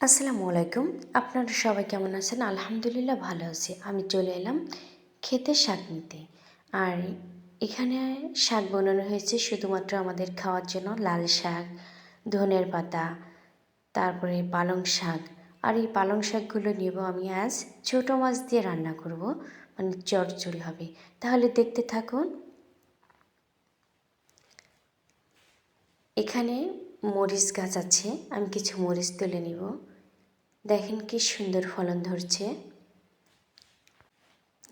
আসসালামু আলাইকুম। আপনারা সবাই কেমন আছেন? আলহামদুলিল্লাহ ভালো আছি। আমি চলে এলাম খেতে শাক নিতে। আর এখানে শাক বানানো হয়েছে শুধুমাত্র আমাদের খাওয়ার জন্য। লাল শাক, ধনের পাতা, তারপরে পালং শাক। আর এই পালং শাকগুলো নেব আমি আজ। ছোটো মাছ দিয়ে রান্না করব। মানে চড়চড়ি হবে। তাহলে দেখতে থাকুন। এখানে মরিচ গাছ আছে, আমি কিছু মরিচ তুলে নিব। দেখেন কি সুন্দর ফলন ধরছে।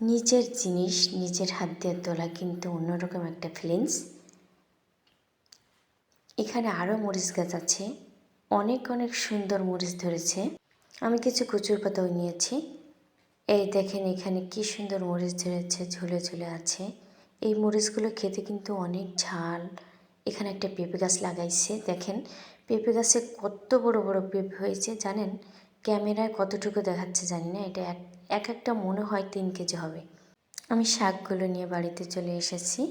নিজের জিনিস নিজের হাত দিয়ে তোলা কিন্তু অন্যরকম একটা ফিলিংস এখানে আরও মরিচ গাছ আছে, অনেক অনেক সুন্দর মরিচ ধরেছে। আমি কিছু কচুর পাতাও নিয়েছি। এই দেখেন এখানে কি সুন্দর মরিচ ধরেছে, ঝুলে ঝুলে আছে। এই মরিচগুলো খেতে কিন্তু অনেক ঝাল। এখানে একটা পেঁপে গাছ লাগাইছে, দেখেন। পেঁপে গাছে কত বড় বড় পেঁপে হয়েছে, জানেন? ক্যামেরায় কতটুকু দেখাচ্ছে জানি না, এটা এক এক একটা মনে হয় তিন কেজি হবে। আমি শাকগুলো নিয়ে বাড়িতে চলে এসেছি।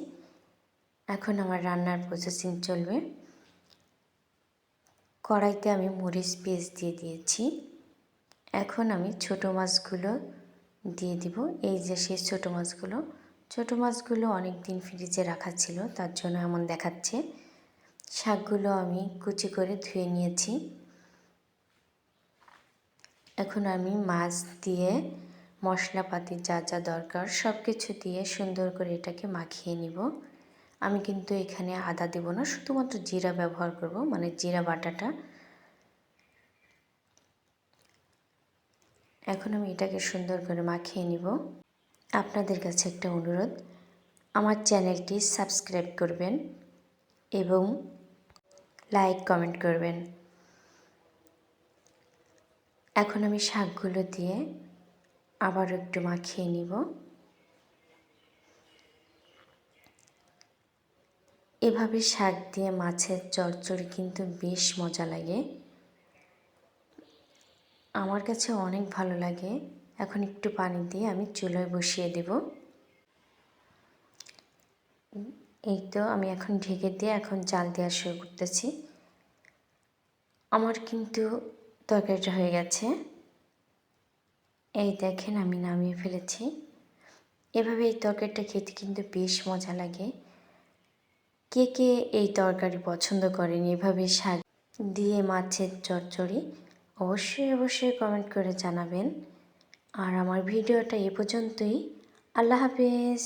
এখন আমার রান্নার প্রসেসিং চলবে। কড়াইতে আমি মরিচ পেস্ট দিয়ে দিয়েছি। এখন আমি ছোট মাছগুলো দিয়ে দিব। এই যে সেই ছোটো মাছগুলো ছোটো মাছগুলো অনেক দিন ফ্রিজে রাখা ছিল, তার জন্য এমন দেখাচ্ছে। শাকগুলো আমি কুচি করে ধুয়ে নিয়েছি। এখন আমি মাছ দিয়ে মশলাপাতি যা যা দরকার সব কিছু দিয়ে সুন্দর করে এটাকে মাখিয়ে নিব। আমি কিন্তু এখানে আদা দেব না, শুধুমাত্র জিরা ব্যবহার করব মানে জিরা বাটাটা। এখন আমি এটাকে সুন্দর করে মাখিয়ে নিব। আপনাদের কাছে একটা অনুরোধ, আমার চ্যানেলটি সাবস্ক্রাইব করবেন এবং লাইক, কমেন্ট করবেন। এখন আমি শাকগুলো দিয়ে আবার একটু মাখিয়ে নিব। এভাবে শাক দিয়ে মাছের চচ্চড়ি কিন্তু বেশ মজা লাগে। আমার কাছে অনেক ভালো লাগে। এখন একটু পানি দিয়ে আমি চুলোয় বসিয়ে দেব। এই তো আমি এখন ঢেকে দিয়ে এখন জাল দেওয়া শুরু করতেছি। আমার কিন্তু তরকারিটা হয়ে গেছে। এই দেখেন আমি নামিয়ে ফেলেছি। এভাবে এই তরকারিটা খেতে কিন্তু বেশ মজা লাগে। কে কে এই তরকারি পছন্দ করেন? এভাবে শাক দিয়ে মাছের চচ্চড়ি অবশ্যই অবশ্যই কমেন্ট করে জানাবেন। আর আমার ভিডিওটা এ পর্যন্তই। আল্লাহ হাফেজ।